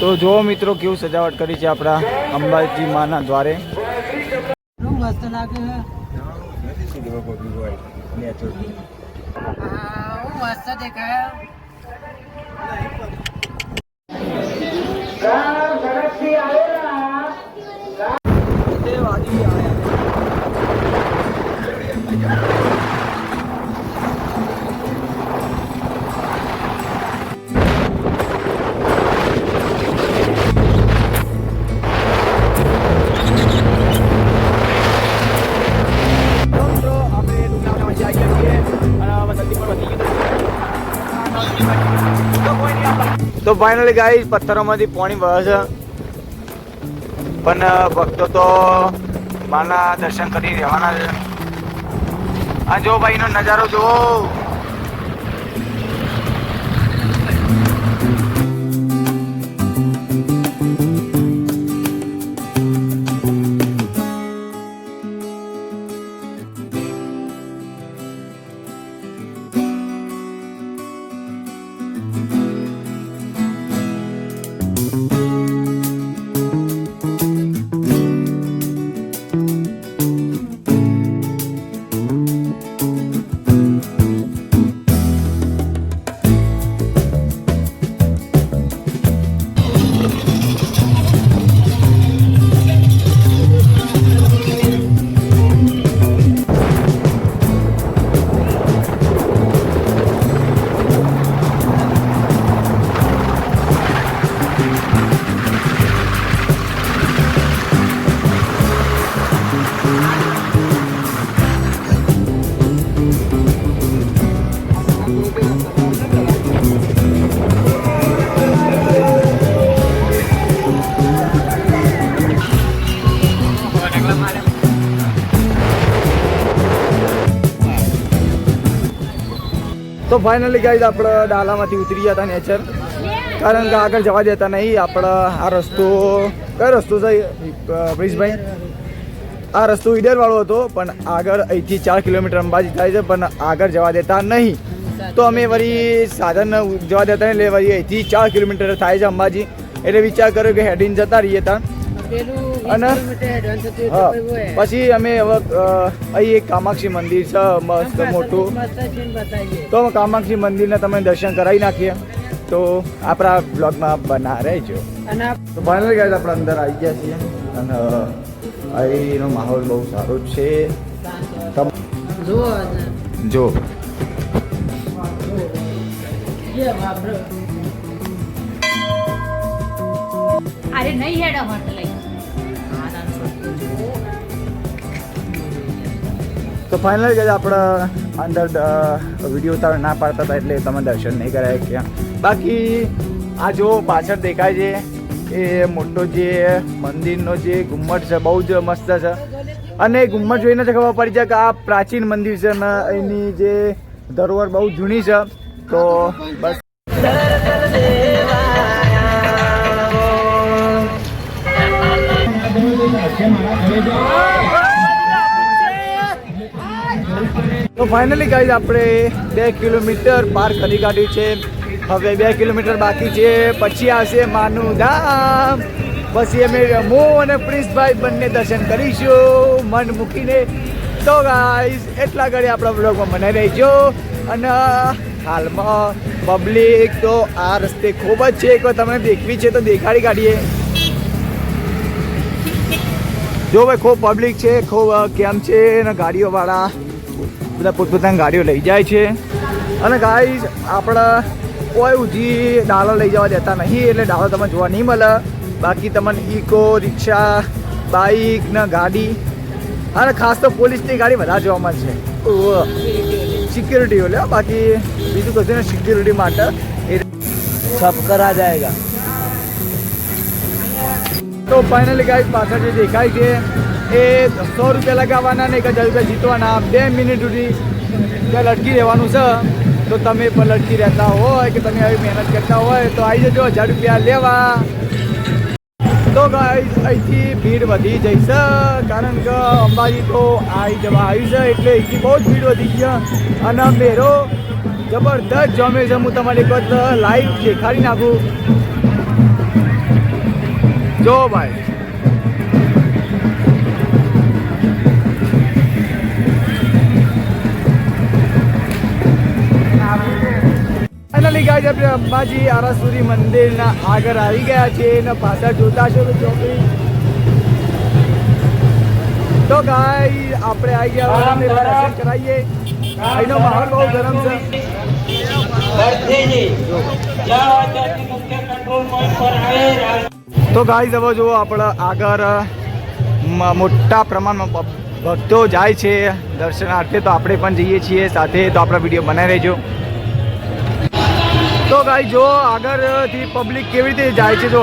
તો જો મિત્રો કેવું સજાવટ કરી છે આપણા અંબાજી માના દ્વારે. મસ્ત લાગે મસ્ત તો ફાઇનલી ગાઈ પથ્થરોમાંથી પાણી વહે છે. પણ ભક્તો તો માના દર્શન કરી રહેવાના છે. આ જો ભાઈનો નજારો જુઓ. તો ફાઇનલી ગાઈઝ આપણે ડાલામાંથી ઉતરી ગયા હતા નેચર કારણ કે આગળ જવા દેતા નહીં, આપણે આ રસ્તો, કયો રસ્તો છે બ્રિજભાઈ? આ રસ્તો ઈડરવાળો હતો, પણ આગળ અહીંથી ચાર કિલોમીટર અંબાજી થાય છે, પણ આગળ જવા દેતા નહીં. તો અમે વળી સાધન જવા દેતા નહીં, એટલે વળી અહીંથી ચાર કિલોમીટર થાય છે અંબાજી. એટલે વિચાર કર્યો કે હેડિન જતા રહીએ ત્યાં. અને- પછી અમે હવે અહીં એક કામાક્ષી મંદિર છે મસ્ત મોટું. તો કામાક્ષી મંદિરને તમે દર્શન કરાવી નાખીએ. તો આપણા બ્લોગમાં બના રહેજો. તો ફાઇનલ ગાઈઝ આપણે અંદર આવી ગયા છીએ. અને અહીંનો માહોલ બહુ સારો છે. તમ જુઓ જો. અરે નહીં હેડ અમાર તો ફાઇનલી કદાચ આપણે અંદર વીડિયો ઉતાર ના પાડતા હતા એટલે તમે દર્શન નહીં કરાય કે બાકી આ જો પાછળ દેખાય છે, એ મોટો જે મંદિરનો જે ગુમ્મટ છે, બહુ જ મસ્ત છે. અને ઘુમ્મટ જોઈને જ ખબર પડી જાય કે આ પ્રાચીન મંદિર છે ને એની જે ધરોહર બહુ જૂની છે. તો બસ. તો ફાઇનલી ગાઈઝ આપણે બે કિલોમીટર પાર કરી કાઢ્યું છે. હવે બે કિલોમીટર બાકી છે. પછી આવશે માનું ધામ. પછી અમે મો અને પ્રિન્સભાઈ બંને દર્શન કરીશું. મન મૂકીને. તો ગાઈઝ એટલા ઘડી આપણા બ્લોગમાં મને રહેજો. અને હાલમાં પબ્લિક તો આ રસ્તે ખૂબ જ છે. એકવાર તમને દેખવી છે તો દેખાડી કાઢીએ. જો ભાઈ, ખૂબ પબ્લિક છે, ખૂબ કેમ છે અને ગાડીઓવાળા? બધા પોતપોતાની ગાડીઓ લઈ જાય છે. અને ગાઈઝ આપણા કોઈ ઉજી ડાળો લઈ જવા દેતા નહીં, એટલે ડાળો તમને જોવા નહીં મળે. બાકી તમને ઇકો રિક્ષા બાઇક ને ગાડી, અને ખાસ તો પોલીસની ગાડી વધારે જોવા મળશે સિક્યુરિટી લે બાકી બીજું કશું ને સિક્યુરિટી માટે એ સબ કરા જાયગા. તો ફાઇનલી ગાઈઝ પાછળ જે દેખાય છે એ સો રૂપિયા લગાવવાના ને હજાર રૂપિયા જીતવાના. બે મિનિટ સુધી ત્યાં લટકી રહેવાનું છે. તો તમે પણ લટકી રહેતા હોય કે તમે આવી મહેનત કરતા હોય તો આવી જજો, હજાર રૂપિયા લેવા. તો અહીંથી ભીડ વધી જઈશ કારણ કે અંબાજી તો આવી જવા આવી છે, એટલે અહીંથી બહુ જ ભીડ વધી છે. અને મેરો જબરદસ્ત જમે છે. હું તમારી એક વખત લાઈવ દેખાડી નાખું. જો ભાઈ. ફાઇનલી ગાઈઝ આપણે અંબાજી આરાસુરી મંદિરના આગળ આવી ગયા છીએ એના પાછળ જોતા છો તો ચોકડી તો ગાઈ આપણે આવી ગયા દર્શન કરાવીએ. અહીંનો માહોલ બહુ ગરમ છે. તો ગાઈઝ હવે જુઓ આપણે આગળ મોટા પ્રમાણમાં ભક્તો જાય છે દર્શનાર્થે. તો આપણે પણ જઈએ છીએ સાથે. તો આપણા વીડિયો બનાવી રહેજો તો ગાઈ જો આગળથી પબ્લિક કેવી રીતે જાય છે જો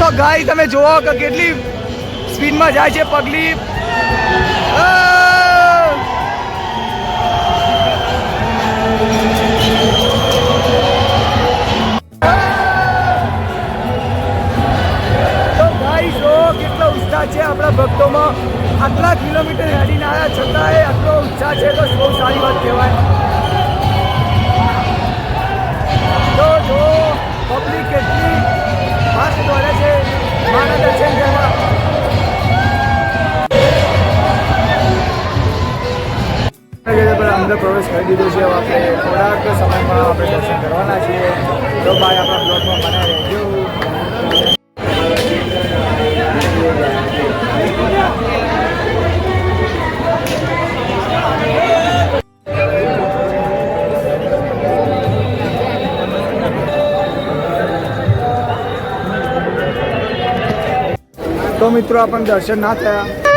તો ગાઈ તમે જુઓ કે કેટલી સ્પીડમાં જાય છે પગલી. અંદર પ્રવેશ કરી દીધો છે. હવે આપણે થોડાક સમયમાં આપણે દર્શન કરવાના છીએ. તો ભાઈ, આપણા બ્લોગમાં બનાવી રહેજો. તો મિત્રો, આપણને દર્શન ના થયા.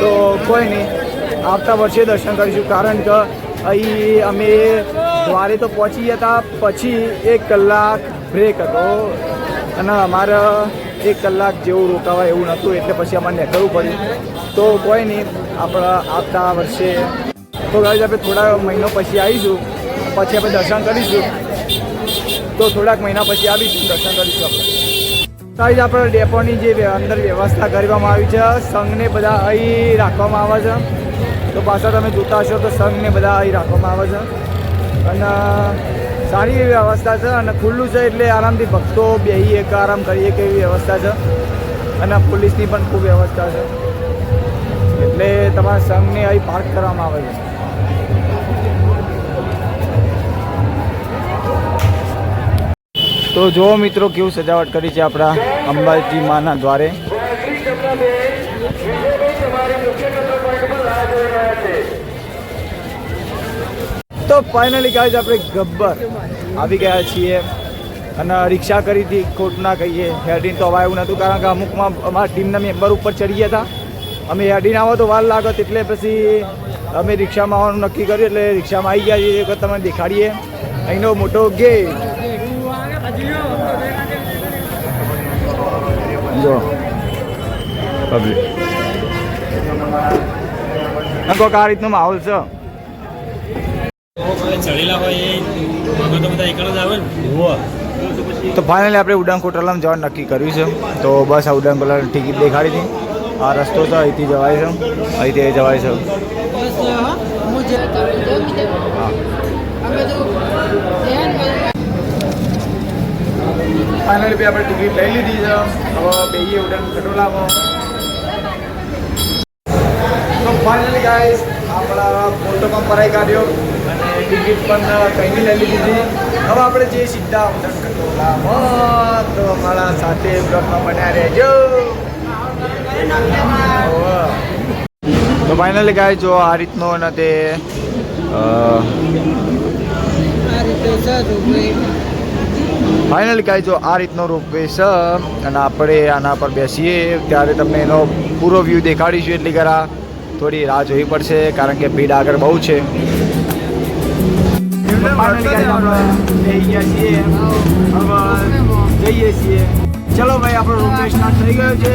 તો કોઈ નહીં. આવતા વર્ષે દર્શન કરીશું. કારણ કે અહીં અમે દ્વારે તો પહોંચી હતા. પછી એક કલાક બ્રેક હતો. અને અમારે એક કલાક જેવું રોકાવાય એવું નહોતું. એટલે પછી અમારે નીકળવું પડ્યું. તો કોઈ નહીં. આપણે આવતા વર્ષે તો ગાઈઝ આપણે થોડા મહિનો પછી આવીશું. પછી આપણે દર્શન કરીશું. તો થોડાક મહિના પછી આવીશું. દર્શન કરીશું આપણે. સાઈઝ આપણે ડેપોની જે અંદર વ્યવસ્થા કરવામાં આવી છે, સંઘને બધા અહીં રાખવામાં આવે છે. તો પાછળ તમે જોતા હશો તો સંઘને બધા અહીં રાખવામાં આવે છે. અને સારી એવી વ્યવસ્થા છે અને ખુલ્લું છે એટલે આરામથી ભક્તો બેહી એક આરામ કરીએ કે એવી વ્યવસ્થા છે. અને પોલીસની પણ ખૂબ વ્યવસ્થા છે. એટલે તમારા સંઘને અહીં પાર્ક કરવામાં આવે છે. તો જો મિત્રો, કેવું સજાવટ કરી છે આપણા અંબાજી માના દ્વારે. તો ફાઇનલી ગાઈઝ આપણે ગબ્બર આવી ગયા છીએ અને રિક્ષા કરી હતી ખોટ કહીએ. હેરડીન તો એવું નહોતું, કારણ કે અમુકમાં અમારા ટીમના મેમ્બર ઉપર ચડી ગયા હતા. અમે હેરડીન આવો તો વાર લાગત, એટલે પછી અમે રિક્ષામાં આવવાનું નક્કી કર્યું, એટલે રિક્ષામાં આવી ગયા છીએ તમને દેખાડીએ. અહીંનો મોટો ગેટ. જો. પબ્લિક. નકો આ રીતનો માહોલ છે? ચડેલા હોય એ મગર તો બધા એકલા જ આવે ને. તો ફાઇનલી આપણે ઉડાન કોટલામાં જવાનું નક્કી કર્યું છે. તો બસ આ ઉડાન કોટલાની ટિકિટ દેખાડી હતી. આ રસ્તો છે અહીંથી જવાય છે. અહીંથી જવાય છે. ફાઇનલી બી આપણે ટિકિટ લઈ લીધી છે. હવે બેઈએ ઉડાન ખટોલામાં તો ફાઇનલી ગાઈસ આપણા ફોટો પણ ભરાઈ કાઢ્યો અને ટિકિટ પણ કંઈની લઈ લીધી હવે આપણે જે સીધા ઉડાન ખટોલામાં તો અમારા સાથે બ્લોગમાં બન્યા રહેજો. તો ફાઇનલી ગાય જો આ રીતનો અને તે ફાઇનલી ગાય જો આ રીતનો રોપવે છે અને આપણે આના પર બેસીએ ત્યારે તમને એનો પૂરો વ્યૂ દેખાડીશું એટલી કરા થોડી રાહ જોવી પડશે કારણ કે ભીડ આગળ બહુ છે. જઈએ છીએ. ચલો ભાઈ આપણો રોપવે સ્ટાર્ટ થઈ ગયો છે.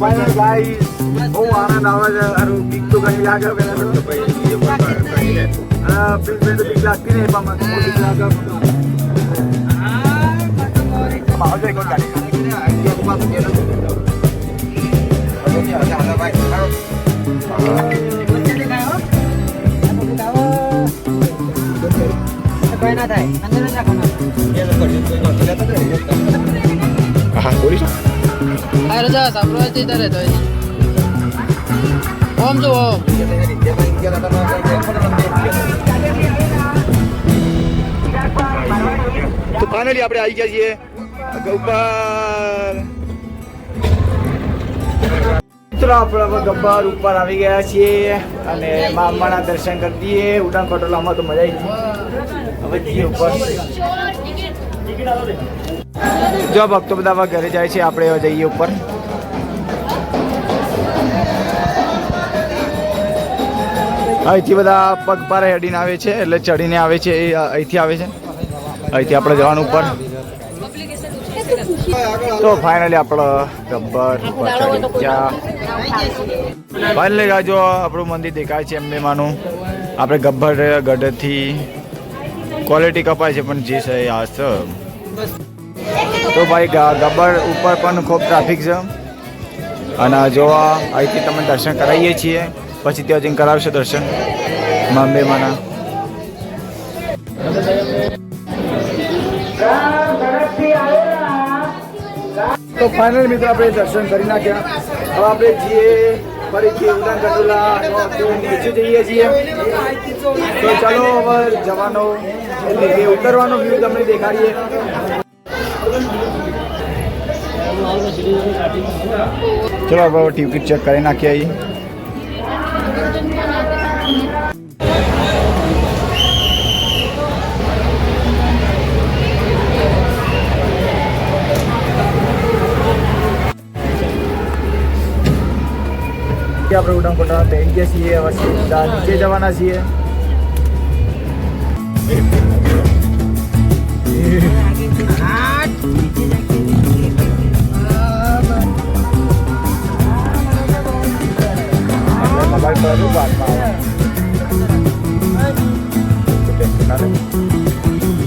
ફાઇનલ ગાઈસ બહુ આનંદ આવે છે. અરે બીક તો પેલા તો પ્લીઝ મેં તો ગાડી? કોઈ હા, બોલીશ અરે જા સાંભળવા જઈ તારે તો ઓમ જો ઓમ તો ફાઇનલી આપણે આવી ગયા છીએ. ગબ્બર મિત્રો આપણે હવે ગબ્બર ઉપર આવી ગયા છીએ અને મા અંબાના દર્શન કરી દઈએ ઉડાન પટોલામાં તો મજા આવી હવે જઈએ ઉપર. જો ભક્તો બધા ઘરે જાય છે આપણે જઈએ ઉપર. અહીંથી બધા પગપારે હેડીને આવે છે એટલે ચડીને આવે છે એ અહીંથી આવે છે. અહીંથી આપણે જવાનું ઉપર. તો ફાઇનલી આપણો ગબ્બર ફાઇનલી જો. આપણું મંદિર દેખાય છે એમ માનું. આપણે ગબ્બર ગઢથી ક્વોલિટી કપાય છે પણ જે છે આ તો ભાઈ ગબ્બર ઉપર પણ ખૂબ ટ્રાફિક છે. અને જોવા, અહીંથી તમે દર્શન કરાવીએ છીએ. પછી ત્યાં જઈને કરાવશે દર્શન. મા માના તો ફાઇનલ મિત્રો આપણે દર્શન કરી નાખ્યા. હવે આપણે જઈએ ફરીથી ઉડાન કટોલા નીચે જઈએ છીએ. તો ચાલો હવે જવાનો એટલે કે ઉતરવાનો વ્યૂ તમને દેખાડીએ. ચલો, હવે ટિકિટ ચેક કરી નાખીએ અહીં. કે આપણે ઉડાન કોટા બેસી ગયા છીએ હવે સીધા નીચે જવાના છીએ.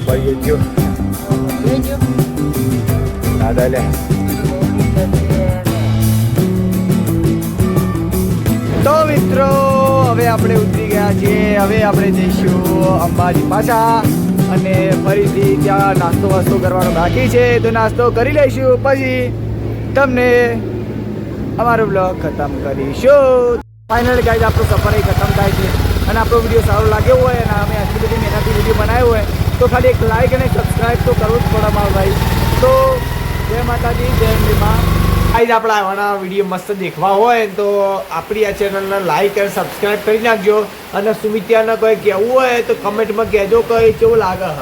ભાઈ ગયો દાદા લે. હવે આપણે જઈશું અંબાજી પાછા અને ફરીથી ત્યાં નાસ્તો વાસ્તો કરવાનો બાકી છે. તો નાસ્તો કરી લઈશું. પછી તમને અમારો બ્લોગ ખતમ કરીશું. ફાઇનલ ગાઈઝ આપણો સફર ખતમ થાય છે. અને આપણો વીડિયો સારો લાગ્યો હોય અને અમે આટલી બધી મહેનતથી વીડિયો બનાવ્યો હોય, તો ખાલી એક લાઈક અને સબસ્ક્રાઈબ તો કરવું જ પડે મારા ભાઈ. તો જય માતાજી, જય અંબેમાં ગાઈઝ આપણા આવાના વીડિયો મસ્ત દેખવા હોય તો આપણી આ ચેનલને લાઈક અને સબસ્ક્રાઈબ કરી નાખજો. અને સુમિત્યાને કોઈ કહેવું હોય તો કમેન્ટમાં કહેજો કે કેવું લાગે હ.